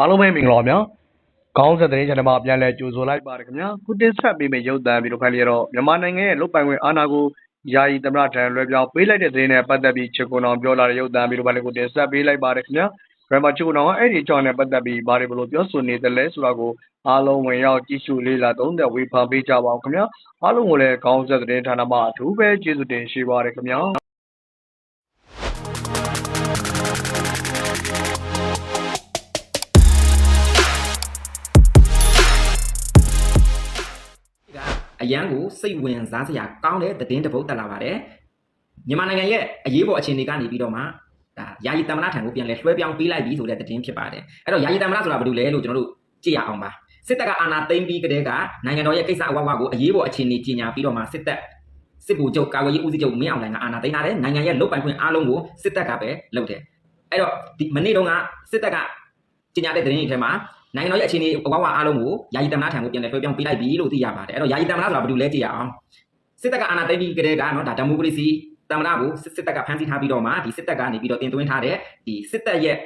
အားလုံးပဲမင်္ဂလာပါဗျာခေါင်းဆက်တဲ့ channel မှာပြန်လည်ကြိုဆိုလိုက်ပါတယ်ခင်ဗျာခုတင်ဆက်ပေးမယ့်ရုပ်သံဗီဒီယိုဖိုင်လေးကတော့မြန်မာနိုင်ငံရဲ့လုတ်ပိုင်ခွင့်အာဏာကိုယာယီသမ္မတထံလွှဲပြောင်းပေးလိုက်တဲ့သတင်းနဲ့ပတ်သက်ပြီးချစ်ကွန်အောင်ပြောလာတဲ့ရုပ်သံဗီဒီယိုဖိုင်လေးကိုတင်ဆက်ပေးလိုက်ပါတယ်ခင်ဗျာဘယ်မှာချစ်ကွန်အောင်ကအဲ့ဒီအကြောင်းနဲ့ပတ်သက်ပြီးဘာတွေဘလို့ပြောဆိုနေတယ်လဲဆိုတာကိုအားလုံးဝင်ရောက်ကြည့်ရှုလေ့လာသုံးသပ်ဝေဖန်ပေးကြပါအောင်ခင်ဗျာအားလုံးကိုလည်းခေါင်းဆက်တဲ့ဌာနမှာအထူးပဲကျေးဇူးတင်ရှိပါတယ်ခင်ဗျာ ရန်ကိုစိတ်ဝင်စားစရာကောင်းတဲ့သတင်းတစ်ပုဒ်တက်လာပါတယ်မြန်မာနိုင်ငံရဲ့အရေးပေါ်အခြေအနေကနေပြီးတော့မှဒါယာယီတမ္မနာထံကိုပြန်လဲလွှဲပြောင်းပေးလိုက်ပြီဆိုတဲ့သတင်းဖြစ်ပါတယ်အဲ့တော့ယာယီတမ္မနာဆိုတာဘာလို့လဲလို့ကျွန်တော်တို့ကြည့်ရအောင်ပါစစ်တပ်ကအာဏာသိမ်းပြီးကတည်းကနိုင်ငံတော်ရဲ့ကိစ္စအဝဝကိုအရေးပေါ်အခြေအနေကြီးညာပြီးတော့မှစစ်တပ်စစ်ဗိုလ်ချုပ်ကာကွယ်ရေးဦးစီးချုပ်မင်းအောင်လှိုင်ကအာဏာသိမ်းထားတယ်နိုင်ငံရဲ့လုပ်ပိုင်ခွင့်အားလုံးကိုစစ်တပ်ကပဲလုပ်တယ်အဲ့တော့ဒီမနေ့တုန်းကစစ်တပ်ကကြီးညာတဲ့သတင်းတွေထဲမှာ နိုင်ငံတော်ရဲ့အခြေအနေအဝဝအားလုံးကိုယာယီတမ္မနာထံကိုပြန်လဲလွှဲပြောင်းပေးလိုက်ပြီလို့သိရပါတယ်အဲ့တော့ယာယီတမ္မနာဆိုတာဘာလို့လဲကြည့်ရအောင်စစ်တပ်ကအာဏာသိမ်းပြီးကြတဲ့ကနော်ဒါဒီမိုကရေစီတမရကိုစစ်စစ်တပ်ကဖမ်းဆီးထားပြီးတော့မှဒီစစ်တပ်ကနေပြီးတော့တင်သွင်းထားတဲ့ဒီစစ်တပ်ရဲ့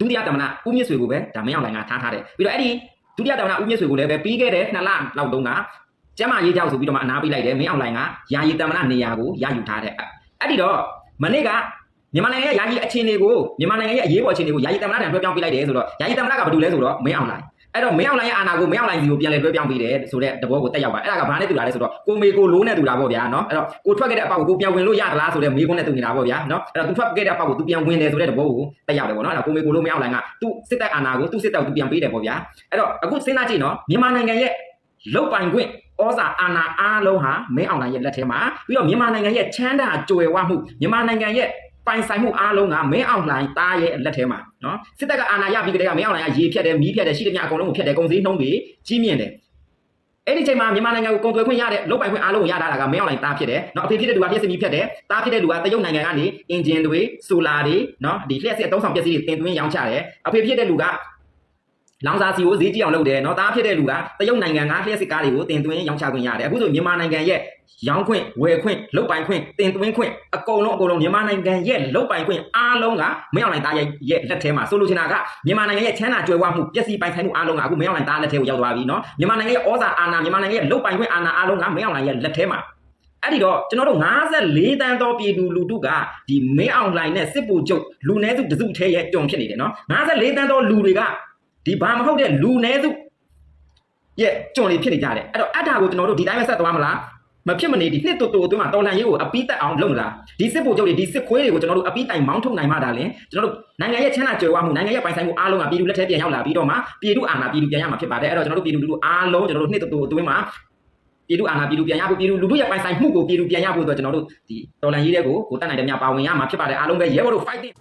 ဒုတိယတမနာဦးမြင့်ဆွေကိုပဲဒါမင်းအောင်လိုင်ကထားထားတယ်ပြီးတော့အဲ့ဒီဒုတိယတမနာဦးမြင့်ဆွေကိုလည်းပဲပြီးခဲ့တဲ့နှစ်လလောက်တုန်းကကျမ်းမာရေးကြောက်ဆိုပြီးတော့မှအနာပေးလိုက်တယ်မင်းအောင်လိုင်ကယာယီတမနာနေရာကိုရယူထားတယ်အဲ့ဒီတော့မနေ့က မြန်မာနိုင်ငံရဲ့ယာယီအခြေအနေကိုမြန်မာနိုင်ငံရဲ့အရေးပေါ်အခြေအနေကိုယာယီတမနာတံလွှဲပြောင်းပေးလိုက်တယ်ဆိုတော့ယာယီတမနာကဘာလုပ်လဲဆိုတော့မင်းအောင်လိုင်အဲ့တော့မင်းအောင်လိုင်ရဲ့အာဏာကိုမင်းအောင်လိုင်စီကိုပြန်လည်လွှဲပြောင်းပေးတယ်ဆိုတဲ့သဘောကိုတက်ရောက်ပါအဲ့ဒါကဘာနဲ့တူတာလဲဆိုတော့ကိုမေကိုလိုးနဲ့တူတာပေါ့ဗျာနော်အဲ့တော့ကိုထွက်ခဲ့တဲ့အပေါက်ကိုကိုပြန်ဝင်လို့ရသလားဆိုတဲ့မေးခွန်းနဲ့တူနေတာပေါ့ဗျာနော်အဲ့တော့သူထွက်ခဲ့တဲ့အပေါက်ကိုသူပြန်ဝင်တယ်ဆိုတဲ့သဘောကိုတက်ရောက်တယ်ပေါ့နော်အဲ့တော့ကိုမေကိုလိုးမင်းအောင်လိုင်ကသူစစ်တပ်အာဏာကိုသူစစ်တပ်ကိုသူပြန်ပေးတယ်ပေါ့ဗျာအဲ့တော့အခုစဉ်းစားကြည့်နော်မြန်မာနိုင်ငံရဲ့လုတ်ပိုင်ခွင့်ဩဇာအာဏာအားလုံးဟာမင်းအောင်လိုင်ရဲ့လက်ထဲမှာပြီးတော့မြန်မာနိုင်ငံရဲ့ချမ်းသာကြွယ်ဝမှုမြန်မာနိုင်ငံရဲ့ ပိုင်ဆိုင်မှုအားလုံးကမင်းအောင်လှိုင်သားရဲ့လက်ထဲမှာနော်စစ်တပ်ကအာဏာရပြီးကြတဲ့ကမင်းအောင်လှိုင်ကရေဖြတ်တယ်မီးဖြတ်တယ်ရှိတယ်မြအကုန်လုံးကိုဖြတ်တယ်ကုန်စည်နှုန်းတွေကြီးမြင့်တယ်အဲ့ဒီချိန်မှာမြန်မာနိုင်ငံကိုကုန်သွယ်ခွင့်ရတဲ့လုတ်ပိုင်ခွင့်အားလုံးကိုရတာကမင်းအောင်လှိုင်သားဖြစ်တယ်နော်အဖေဖြစ်တဲ့လူကလျှက်စစ်မီးဖြတ်တယ်သားဖြစ်တဲ့လူကတရုတ်နိုင်ငံကနေအင်ဂျင်တွေဆိုလာတွေနော်ဒီလျှက်စစ်အသုံးဆောင်ပစ္စည်းတွေတင်သွင်းရောင်းချတယ်အဖေဖြစ်တဲ့လူက လောင်စာစီကိုဈေးကြည့်အောင်လုပ်တယ်နော်သားဖြစ်တဲ့လူကတရုတ်နိုင်ငံကလျှက်စစ်ကားတွေကိုတင်သွင်းရောင်းချခွင့်ရတယ်အခုဆိုမြန်မာနိုင်ငံရဲ့ရောင်းခွင့်ဝယ်ခွင့်လုတ်ပိုင်ခွင့်တင်သွင်းခွင့်အကုန်လုံးအကုန်လုံးမြန်မာနိုင်ငံရဲ့လုတ်ပိုင်ခွင့်အားလုံးကမင်းအောင်လှိုင်သားရဲ့ရဲ့လက်ထဲမှာဆိုလိုချင်တာကမြန်မာနိုင်ငံရဲ့ချမ်းသာကြွယ်ဝမှုပျက်စီးပိုင်ဆိုင်မှုအားလုံးကအခုမင်းအောင်လှိုင်သားလက်ထဲကိုရောက်သွားပြီနော်မြန်မာနိုင်ငံရဲ့ဩဇာအာဏာမြန်မာနိုင်ငံရဲ့လုတ်ပိုင်ခွင့်အာဏာအားလုံးကမင်းအောင်လှိုင်ရဲ့လက်ထဲမှာအဲ့ဒီတော့ကျွန်တော်တို့54တန်းသောပြည်သူလူထုကဒီမင်းအောင်လှိုင်နဲ့စစ်ပူချုပ်လူနည်းစုတစုထဲရဲ့ကြုံဖြစ်နေတယ်နော်54တန်းသောလူတွေက ဒီဘာမဟုတ်တဲ့လူနည်းစုရဲ့ကြုံတွေဖြစ်နေကြတယ်အဲ့တော့အတ္တကိုကျွန်တော်တို့ဒီတိုင်းပဲဆက်သွားမလားမဖြစ်မနေဒီနှစ်တူတူအတွင်းမှာတော်လန်ရေးကိုအပီးတက်အောင်လုပ်လာဒီစစ်ပူချုပ်တွေဒီစစ်ခွေးတွေကိုကျွန်တော်တို့အပီးတိုင်မောင်းထုတ်နိုင်မှဒါလည်းကျွန်တော်တို့နိုင်ငံရဲ့ချမ်းသာကြွယ်ဝမှုနိုင်ငံရဲ့ပိုင်ဆိုင်မှုအားလုံးကပြည်သူလက်ထဲပြန်ရောက်လာပြီးတော့မှပြည်သူအာဏာပြည်သူပြန်ရမှာဖြစ်ပါတယ်အဲ့တော့ကျွန်တော်တို့ပြည်သူလူထုအားလုံးကျွန်တော်တို့နှစ်တူတူအတွင်းမှာပြည်သူအာဏာပြည်သူပြန်ရဖို့ပြည်သူလူထုရဲ့ပိုင်ဆိုင်မှုကိုပြည်သူပြန်ရဖို့ဆိုတော့ကျွန်တော်တို့ဒီတော်လန်ရေးတွေကိုကိုတက်နိုင်တဲ့များပါဝင်ရမှာဖြစ်ပါတယ်အားလုံးပဲရဲဘော်တို့ fighting